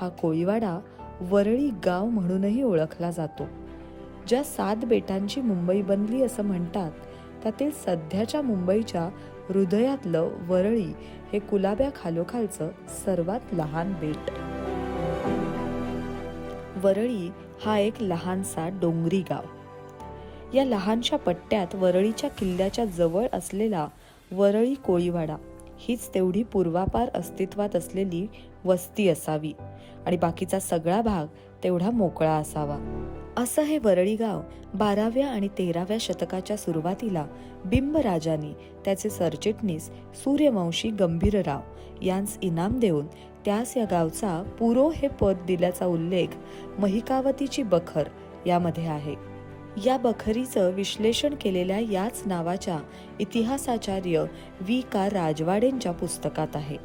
हा कोळीवाडा वरळी गाव म्हणूनही ओळखला जातो. ज्या सात बेटांची मुंबई बनली असं म्हणतात त्यातील सध्याच्या मुंबईच्या हृदयातलं वरळी हे कुलाब्या खालोखालचं सर्वात लहान बेट. वरळी हा एक लहानसा डोंगरी गाव. या लहानशा पट्ट्यात वरळीच्या किल्ल्याच्या जवळ असलेला वरळी कोळीवाडा हीच तेवढी पूर्वापार अस्तित्वात असलेली वस्ती असावी आणि बाकीचा सगळा भाग तेवढा मोकळा असावा. असं हे वरळी गाव बाराव्या आणि तेराव्या शतकाच्या सुरुवातीला बिंबराजांनी त्याचे सरचिटणीस सूर्यवंशी गंभीरराव यांस इनाम देऊन त्यास या गावचा पुरो हे पद दिल्याचा उल्लेख महिकावतीची बखर यामध्ये आहे. या बखरीचं विश्लेषण केलेल्या याच नावाच्या इतिहासाचार्य वी का राजवाडेंच्या पुस्तकात आहे.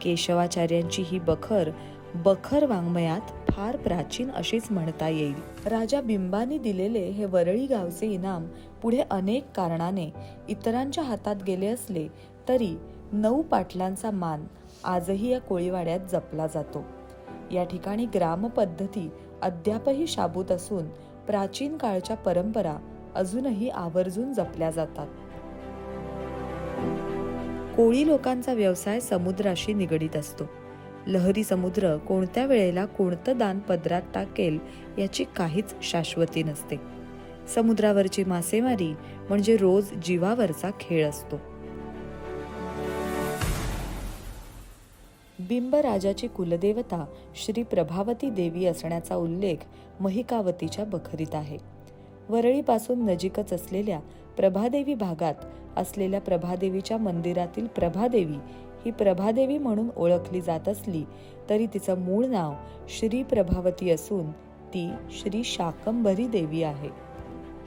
केशवाचार्यांची ही बखर बखर वाङ्मयात फार प्राचीन अशीच म्हणता येईल. राजा बिंबानी दिलेले हे वरळी गावचे इनाम पुढे अनेक कारणाने इतरांच्या हातात गेले असले तरी नऊ पाटलांचा मान आजही या कोळीवाड्यात जपला जातो. या ठिकाणी ग्रामपद्धती अद्यापही शाबूत असून प्राचीन काळच्या परंपरा अजूनही आवर्जून जपल्या जातात. कोळी लोकांचा व्यवसाय समुद्राशी निगडीत असतो. लहरी समुद्र कोणत्या वेळेला कोणतं दान पदरात टाकेल याची काहीच शाश्वती नसते. समुद्रावरची मासेमारी म्हणजे रोज जीवावरचा खेळ असतो. बिंबराजाची कुलदेवता श्री प्रभावती देवी असण्याचा उल्लेख महिकावतीच्या बखरीत आहे. वरळीपासून नजीकच असलेल्या प्रभादेवी भागात असलेल्या प्रभादेवीच्या मंदिरातील प्रभादेवी ही प्रभादेवी म्हणून ओळखली जात असली तरी तिचं मूळ नाव श्री प्रभावती असून ती श्री शाकंभरी देवी आहे.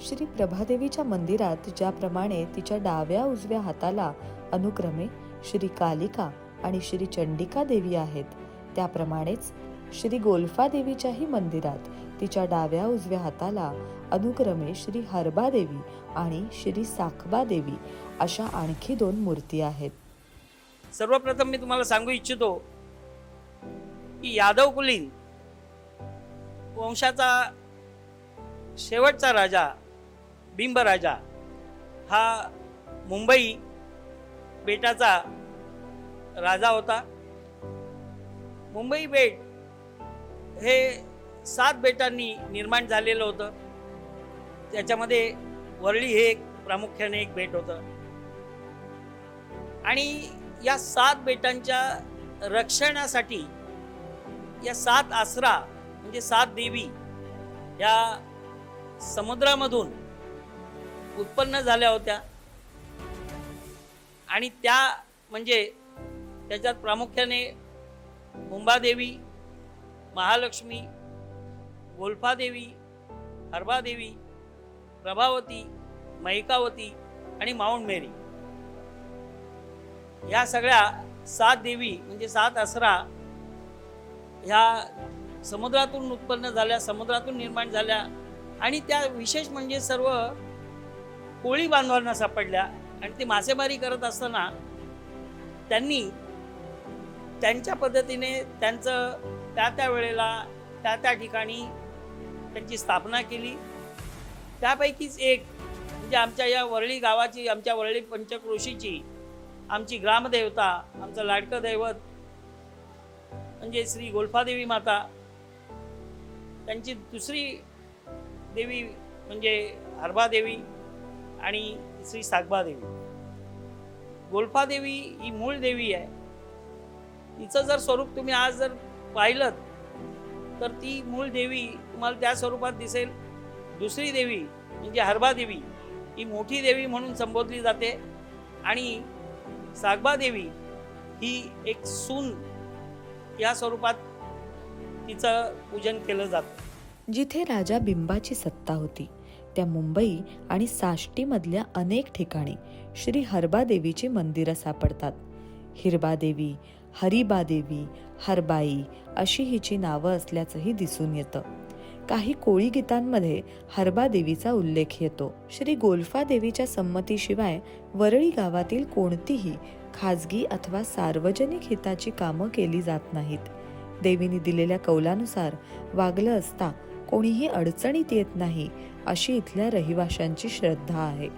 श्री प्रभादेवीच्या मंदिरात ज्याप्रमाणे तिच्या डाव्या उजव्या हाताला अनुक्रमे श्री कालिका आणि श्री चंडिका देवी आहेत त्याप्रमाणेच श्री गोल्फा देवीच्याही मंदिरात तिच्या डाव्या उजव्या हाताला अनुक्रमे श्री हरबा देवी आणि श्री साखबा देवी अशा आणखी दोन मूर्ती आहेत. सर्वप्रथम मी तुम्हाला सांगू इच्छितो की यादव कुलीन वंशाचा शेवटचा राजा बिंब राजा हा मुंबई बेटाचा राजा होता. मुंबई बेट हे सात बेटांनी निर्माण झालेलं होतं. त्याच्यामध्ये वरळी हे एक प्रामुख्याने एक बेट होतं. आणि या सात बेटांच्या रक्षणासाठी या सात आसरा म्हणजे सात देवी या समुद्रामधून उत्पन्न झाल्या होत्या. आणि त्या म्हणजे त्याच्यात प्रामुख्याने मुंबादेवी महालक्ष्मी गोल्फादेवी हरबादेवी प्रभावती महिकावती आणि माउंट मेरी. ह्या सगळ्या सात देवी म्हणजे सात असरा ह्या समुद्रातून उत्पन्न झाल्या समुद्रातून निर्माण झाल्या आणि त्या विशेष म्हणजे सर्व कोळी बांधवांना सापडल्या आणि ते मासेमारी करत असताना त्यांनी त्यांच्या पद्धतीने त्यांचं त्या त्या वेळेला त्या त्या ठिकाणी त्यांची स्थापना केली. त्यापैकीच एक म्हणजे आमच्या या वरळी गावाची आमच्या वरळी पंचक्रोशीची आमची ग्रामदेवता आमचं लाडकं दैवत म्हणजे श्री गोल्फादेवी माता त्यांची दुसरी देवी म्हणजे हरबादेवी आणि श्री सागबादेवी. गोल्फादेवी ही मूळ देवी आहे. तिचं जर स्वरूप तुम्ही आज जर पाहिलं तर ती मूळ देवी तुम्हाला त्या स्वरूपात दिसेल. दुसरी देवी म्हणजे हरबा देवी ही मोठी देवी म्हणून संबोधली जाते. आणि सागबा देवी ही एक सून या स्वरूपात तिचं पूजन केलं जातं. जिथे राजा बिंबाची सत्ता होती त्या मुंबई आणि साष्टीमधल्या अनेक ठिकाणी श्री हरबादेवीची मंदिरं सापडतात. हिरबादेवी हरिबादेवी हरबाई अशी हिची नावं असल्याचंही दिसून येतं. काही कोळी गीतांमध्ये हरबादेवीचा उल्लेख येतो. श्री गोल्फा देवीच्या संमतीशिवाय वरळी गावातील कोणतीही खाजगी अथवा सार्वजनिक हिताची कामं केली जात नाहीत. देवीने दिलेल्या कौलानुसार वागलं असता कोणीही अडचणीत येत नाही अशी इथल्या रहिवाशांची श्रद्धा आहे.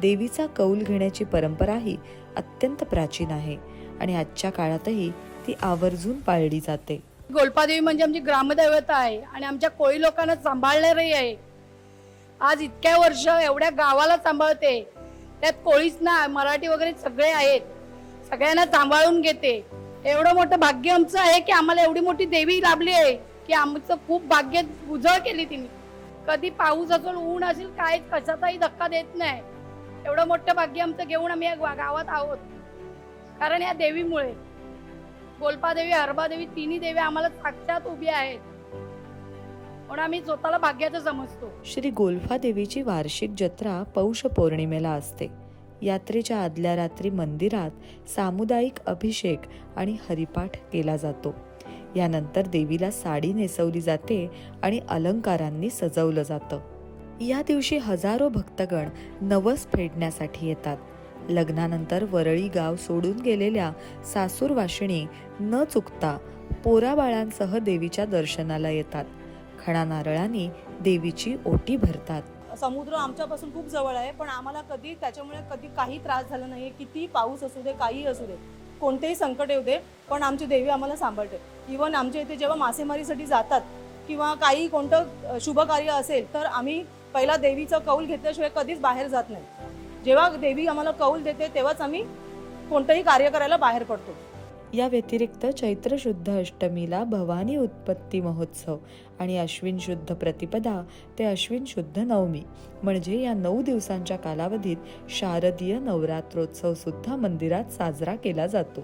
देवीचा कौल घेण्याची परंपराही अत्यंत प्राचीन आहे आणि आजच्या काळातही ती आवर्जून पाळली जाते. गोलपादेवी म्हणजे आमची ग्रामदैवता आहे आणि आमच्या कोळी लोकांना सांभाळणारही आहे. आज इतक्या वर्ष एवढ्या गावाला सांभाळते. त्यात कोळीच ना मराठी वगैरे सगळे आहेत. सगळ्यांना सांभाळून घेते. एवढं मोठं भाग्य आमचं आहे की आम्हाला एवढी मोठी देवी लाभली आहे की आमचं खूप भाग्य उजळ केली तिने. कधी पाऊस असेल ऊन असेल काय कशाचाही धक्का देत नाही. एवढं मोठं भाग्य आमचं घेऊन आम्ही या गावात आहोत. कारण या देवीमुळे गोलपादेवी हरबादेवी तिन्ही देवी आम्हाला साक्षात उभी आहेत. म्हणून आम्ही स्वतःला भाग्याचं समजतो. श्री गोल्फा देवीची वार्षिक जत्रा पौष पौर्णिमेला असते. यात्रेच्या आदल्या रात्री मंदिरात सामुदायिक अभिषेक आणि हरिपाठ केला जातो. यानंतर देवीला साडी नेसवली जाते आणि अलंकारांनी सजवलं जातं. या दिवशी हजारो भक्तगण नवस फेडण्यासाठी येतात. लग्नानंतर वरळी गाव सोडून गेलेल्या सासूरवाशिणी न चुकता पोराबाळांसह देवीच्या दर्शनाला येतात. खणा नारळांनी देवीची ओटी भरतात. समुद्र आमच्यापासून खूप जवळ आहे पण आम्हाला कधी त्याच्यामुळे कधी काही त्रास झाला नाही किती पाऊस असू दे काही असू दे कोणतेही संकट येऊ दे पण आमची देवी आम्हाला सांभाळते. इवन आमच्या इथे जेव्हा मासेमारीसाठी जातात किंवा काही कोणतं शुभ कार्य असेल तर आम्ही पहिला देवीचं कौल घेतल्याशिवाय कधीच बाहेर जात नाही. जेव्हा देवी आम्हाला कौल देते तेव्हाच आम्ही कोणतंही कार्य करायला बाहेर पडतो. या व्यतिरिक्त चैत्र शुद्ध अष्टमीला भवानी उत्पत्ती महोत्सव आणि अश्विन शुद्ध प्रतिपदा ते अश्विन शुद्ध नवमी. म्हणजे या नऊ दिवसांच्या कालावधीत शारदीय नवरात्रोत्सव सुद्धा मंदिरात साजरा केला जातो.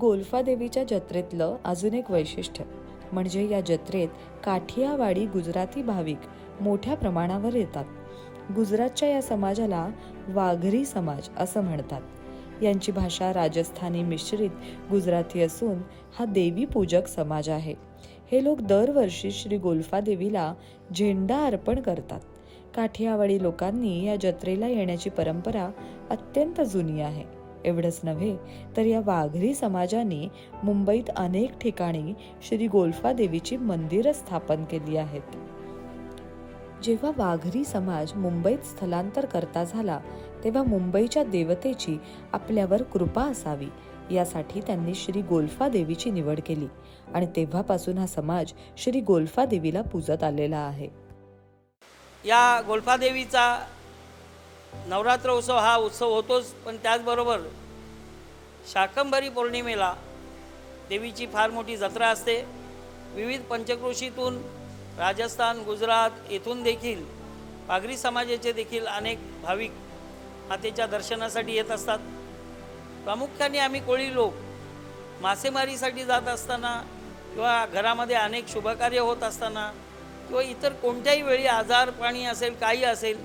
गोल्फादेवीच्या गोल्फा देवीच्या जत्रेतलं अजून एक वैशिष्ट्य म्हणजे या जत्रेत काठियावाडी गुजराती भाविक मोठ्या प्रमाणावर येतात. गुजरातच्या या समाजाला वाघरी समाज असं म्हणतात. यांची भाषा राजस्थानी मिश्रित गुजराती असून हा देवी पूजक समाज आहे. हे लोक दरवर्षी श्री गोल्फा देवीला झेंडा अर्पण करतात. काठियावाडी लोकांनी या जत्रेला येण्याची परंपरा अत्यंत जुनी आहे. एवढंच नव्हे तर या वाघरी समाजाने मुंबईत अनेक ठिकाणी श्री गोल्फा देवीची मंदिरं स्थापन केली आहेत. जेव्हा वाघरी समाज मुंबईत स्थलांतर करता झाला तेव्हा मुंबईच्या देवतेची आपल्यावर कृपा असावी यासाठी त्यांनी श्री गोल्फा देवीची निवड केली आणि तेव्हापासून हा समाज श्री गोल्फा देवीला पूजत आलेला आहे. या गोल्फा देवीचा नवरात्र उत्सव हा उत्सव होतोच पण त्याचबरोबर शाकंभरी पौर्णिमेला देवीची फार मोठी जत्रा असते. विविध पंचक्रोशीतून राजस्थान गुजरात येथून देखील पागरी समाजाचे देखील अनेक भाविक मातेच्या दर्शनासाठी येत असतात. प्रामुख्याने आम्ही कोळी लोक मासेमारीसाठी जात असताना किंवा घरामध्ये अनेक शुभकार्य होत असताना किंवा इतर कोणत्याही वेळी आजार पाणी असेल काही असेल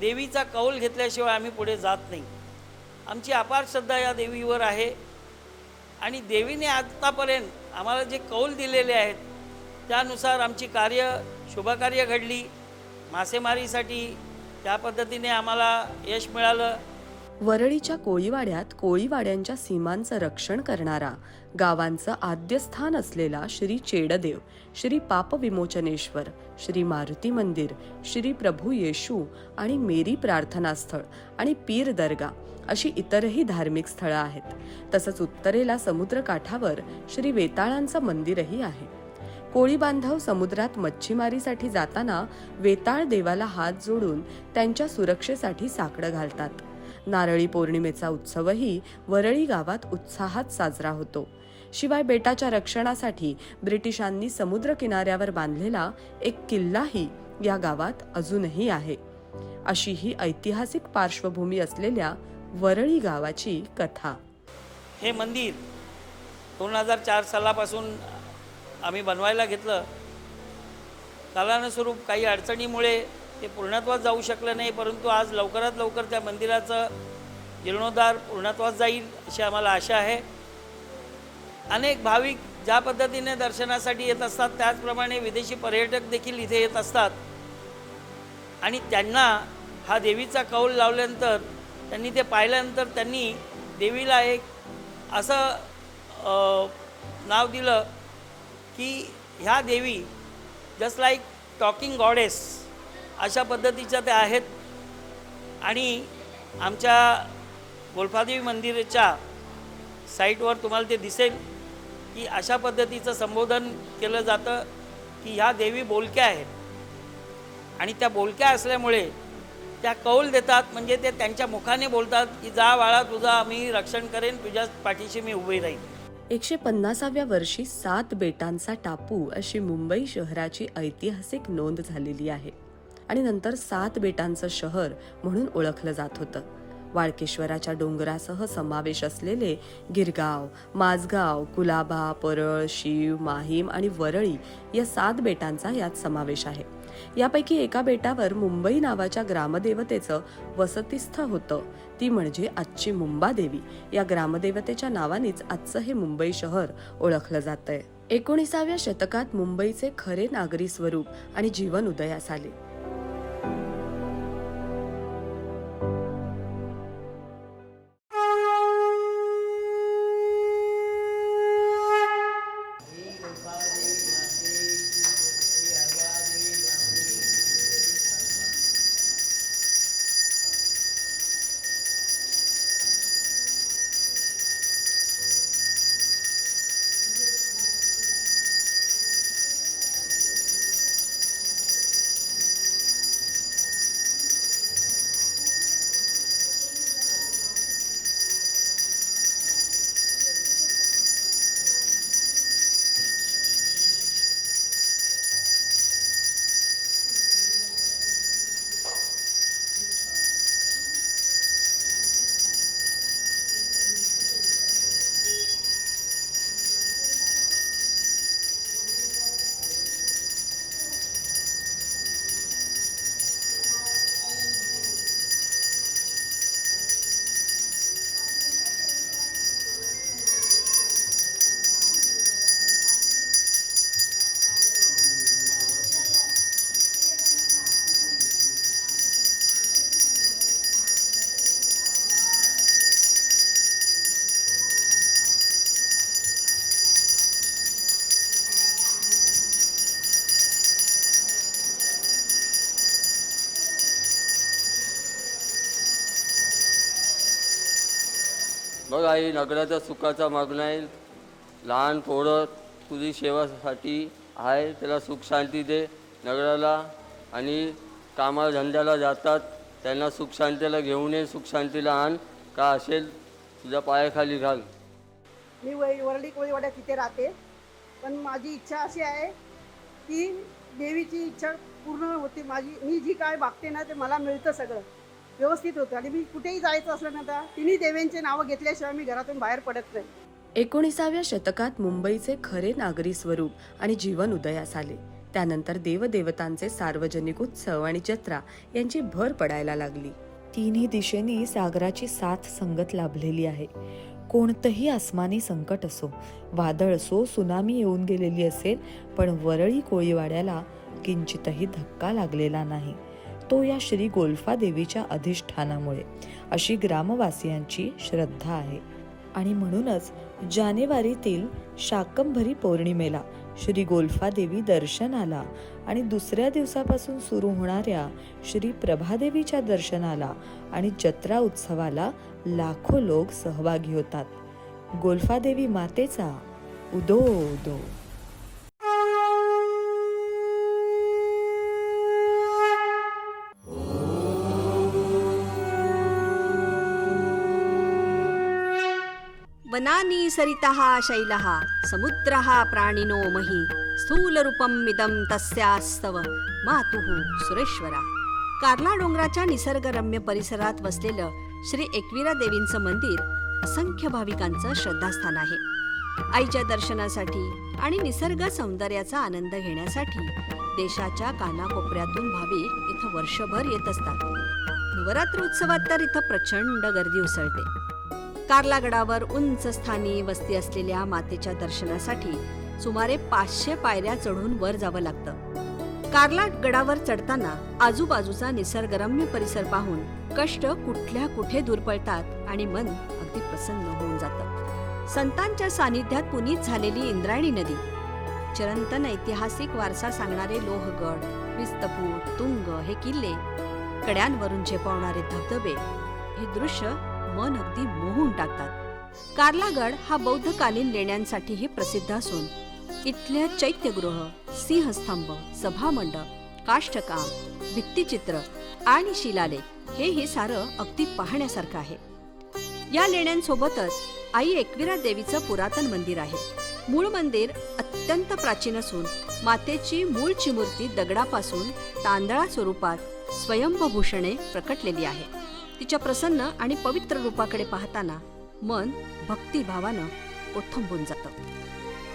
देवीचा कौल घेतल्याशिवाय आम्ही पुढे जात नाही. आमची अपार श्रद्धा या देवीवर आहे. आणि देवीने आत्तापर्यंत आम्हाला जे कौल दिलेले आहेत त्यानुसार आमची कार्य शुभकार्य घडली. मासेमारीसाठी त्या पद्धतीने आम्हाला यश मिळालं. वरळीच्या कोळीवाड्यात कोळीवाड्यांच्या सीमांचं रक्षण करणारा गावांचं आद्यस्थान असलेला श्री चेडदेव श्री पापविमोचनेश्वर श्री मारुती मंदिर श्री प्रभू येशू आणि मेरी प्रार्थनास्थळ आणि पीर दर्गा अशी इतरही धार्मिक स्थळं आहेत. तसंच उत्तरेला समुद्रकाठावर श्री वेताळांचं मंदिरही आहे. कोळी बांधव समुद्रात मच्छीमारीसाठी जाताना वेताळ देवाला हात जोडून त्यांच्या सुरक्षेसाठी साकडं घालतात. नारळी पौर्णिमेचा उत्सवही वरळी गावात उत्साहात साजरा होतो. शिवाय बेटाच्या रक्षणासाठी ब्रिटिशांनी समुद्र किनाऱ्यावर बांधलेला एक किल्लाही या गावात अजूनही आहे. अशी ही ऐतिहासिक पार्श्वभूमी असलेल्या वरळी गावाची कथा. हे मंदिर दोन हजार चार सालापासून आम्ही बनवायला घेतलं. कालानुस्वरूप काही अडचणीमुळे ते पूर्णत्वास जाऊ शकलं नाही परंतु आज लवकरात लवकर त्या मंदिराचं जीर्णोद्धार पूर्णत्वास जाईल अशी आम्हाला आशा आहे. अनेक भाविक ज्या पद्धतीने दर्शनासाठी येत असतात त्याचप्रमाणे विदेशी पर्यटक देखील इथे येत असतात. आणि त्यांना हा देवीचा कौल लावल्यानंतर त्यांनी ते पाहिल्यानंतर त्यांनी देवीला एक असं नाव दिलं की ह्या देवी जस्ट लाईक टॉकिंग गॉडेस अशा पद्धतीच्या त्या आहेत. आणि आमच्या गोल्फादेवी मंदिराच्या साईटवर तुम्हाला ते दिसेल की अशा पद्धतीचं संबोधन केलं जातं की ह्या देवी बोलक्या आहेत. आणि त्या बोलक्या असल्यामुळे त्या कौल देतात म्हणजे ते त्यांच्या मुखाने बोलतात की जा बाळा तुझा मी रक्षण करेन तुझ्या पाठीशी मी उभी राहीन. एकशे पन्नासाव्या वर्षी सात बेटांचा टापू अशी मुंबई शहराची ऐतिहासिक नोंद झालेली आहे. आणि नंतर सात बेटांचं शहर म्हणून ओळखलं जात होतं. वाळकेश्वराच्या डोंगरासह समावेश असलेले गिरगाव माझगाव कुलाबा परळ शिव माहीम आणि वरळी या सात बेटांचा यात समावेश आहे. यापैकी एका बेटावर मुंबई नावाच्या ग्रामदेवतेचं वसतिस्थ होतं. ती म्हणजे आजची मुंबादेवी या ग्रामदेवतेच्या नावानेच आजचं हे मुंबई शहर ओळखलं जातंय. एकोणीसाव्या शतकात मुंबईचे खरे नागरी स्वरूप आणि जीवन उदयास आले. बघ आई नगराचा सुखाचा मागणं आहे. लहान पोरं तुझी सेवासाठी आहे त्याला सुख शांती दे. नगराला आणि कामा धंद्याला जातात. त्यांना सुख शांतीला घेऊन ये सुख शांतीला आण. का असेल तुझ्या पायाखाली घाल. मी वै वरळी कोळीवाड्या तिथे राहते. पण माझी इच्छा अशी आहे की देवीची इच्छा पूर्ण होते. माझी मी जी काय मागते ना ते मला मिळतं सगळं. व्यवस्थित होतं. आणि मी कुठेही जायचं असलं ना तर तिन्ही देवींचे नावं घेतल्याशिवाय मी घरातून बाहेर पडत नाही. एकोणीसाव्या शतकात मुंबईचे खरे नागरी स्वरूप आणि जीवन उदयास आले. त्यानंतर देवदेवतांचे सार्वजनिक उत्सव आणि जत्रा यांची भर पडायला लागली. तिन्ही दिशेनी सागराची साथ संगत लाभलेली आहे. कोणतंही आसमानी संकट असो वादळ असो सुनामी येऊन गेलेली असेल पण वरळी कोळीवाड्याला किंचितही धक्का लागलेला नाही. तो या श्री गोल्फा देवीच्या अधिष्ठानामुळे. अशी ग्रामवासियांची श्रद्धा आहे. आणि म्हणूनच जानेवारीतील शाकंभरी पौर्णिमेला श्री गोल्फा देवी दर्शनाला आणि दुसऱ्या दिवसापासून सुरू होणाऱ्या श्री प्रभादेवीच्या दर्शनाला आणि जत्रा उत्सवाला लाखो लोक सहभागी होतात. गोल्फा देवी मातेचा उदो उदो वनानी सरितः शैलः समुद्रः प्राणिनो मही स्थूलरूपम् इदं तस्यास्तव मातुः सुरेश्वरा। कार्ला डोंगराच्या निसर्गरम्य परिसरात वसलेलं श्री एकविरा देवींचं मंदिर असंख्य भाविकांचं श्रद्धास्थान आहे. आईच्या दर्शनासाठी आणि निसर्ग सौंदर्याचा आनंद घेण्यासाठी देशाच्या कानाकोपऱ्यातून भाविक इथं वर्षभर येत असतात. नवरात्र उत्सवात तर इथं प्रचंड गर्दी उसळते. कार्लागडावर उंच स्थानी वस्ती असलेल्या मातेच्या दर्शनासाठी सुमारे पाचशे पायऱ्या चढून वर जावं लागतं. कार्ला गडावर चढताना आजूबाजूचा निसर्गरम्य परिसर पाहून कष्ट कुठल्या कुठे दूर पळतात आणि मन अगदी प्रसन्न होऊन जातं. संतांच्या सानिध्यात पुनीत झालेली इंद्रायणी नदी. चिरंतन ऐतिहासिक वारसा सांगणारे लोहगड विस्तपूर तुंग हे किल्ले कड्यांवरून झेपावणारे धबधबे हे दृश्य मन अगदी मोहून टाकतात. कार्लागड हा बौद्धकालीन लेण्यांसाठीही प्रसिद्ध असून इथल्या चैत्यगृह सिंहस्तंभ सभामंडप काष्ठकाम भित्तिचित्र आणि शिलालेख हे हे सारं अगदी पाहण्यासारखं आहे. या लेण्यांसोबतच आई एकविरा देवीचं पुरातन मंदिर आहे. मूळ मंदिर अत्यंत प्राचीन असून मातेची मूळची मूर्ती दगडापासून तांदळा स्वरूपात स्वयंभूषणे प्रकटलेली आहे. तिच्या प्रसन्न आणि पवित्र रूपाकडे पाहताना मन भक्तिभावानं ओथंबून जातं.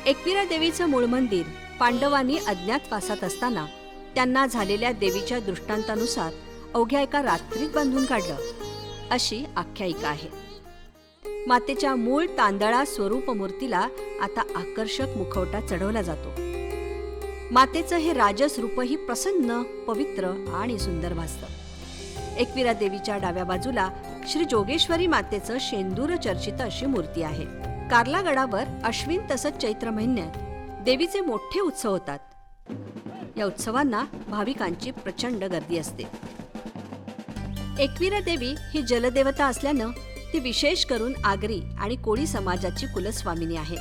एकविरा देवीचं मूळ मंदिर पांडवांनी अज्ञातवासात असताना त्यांना झालेल्या देवीच्या दृष्टांतानुसार अवघ्या एका रात्रीत बांधून काढलं. अशी आख्यायिका आहे. मातेच्या मूळ तांदळा स्वरूप मूर्तीला आता आकर्षक मुखवटा चढवला जातो. मातेचं हे राजस रूपही प्रसन्न पवित्र आणि सुंदर भासतं. एकविरा देवीच्या डाव्या बाजूला श्री जोगेश्वरी मातेचं शेंदूर चर्चित अशी मूर्ती आहे. कारला गडावर अश्विन तसंच चैत्र महिन्यात देवीचे मोठे उत्सव होतात. या उत्सवांना भाविकांची प्रचंड गर्दी असते. एकविरा देवी ही जलदेवता असल्यानं ती विशेष करून आगरी आणि कोळी समाजाची कुलस्वामिनी आहे.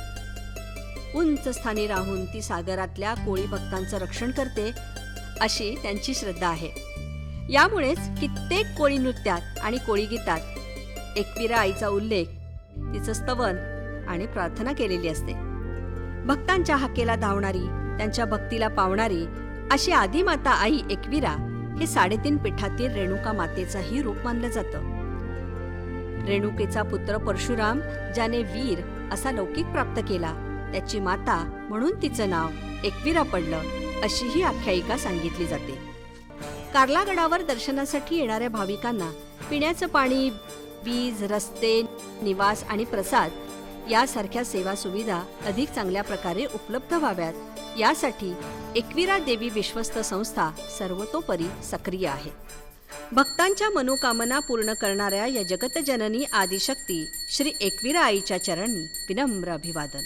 उंच स्थानी राहून ती सागरातल्या कोळी भक्तांचं रक्षण करते अशी त्यांची श्रद्धा आहे. यामुळेच कित्येक कोळी नृत्यात आणि कोळी गीतात एकविरा आईचा उल्लेख तिचं स्तवन आणि प्रार्थना केलेली असते. भक्तांच्या हाकेला धावणारी त्यांच्या भक्तीला पावणारी अशी आदिमाता आई एकविरा हे साडेतीन पीठातील रेणुका मातेचंही रूप मानलं जातं. रेणुकेचा पुत्र परशुराम ज्याने वीर असा लौकिक प्राप्त केला त्याची माता म्हणून तिचं नाव एकविरा पडलं अशीही आख्यायिका सांगितली जाते. कार्लागडावर दर्शनासाठी येणाऱ्या भाविकांना पिण्याचं पाणी वीज रस्ते निवास आणि प्रसाद यासारख्या सेवा सुविधा अधिक चांगल्या प्रकारे उपलब्ध व्हाव्यात. यासाठी एकविरा देवी विश्वस्त संस्था सर्वतोपरी सक्रिय आहे. भक्तांच्या मनोकामना पूर्ण करणाऱ्या या जगतजननी आदिशक्ती श्री एकविरा आईच्या चरणी विनम्र अभिवादन.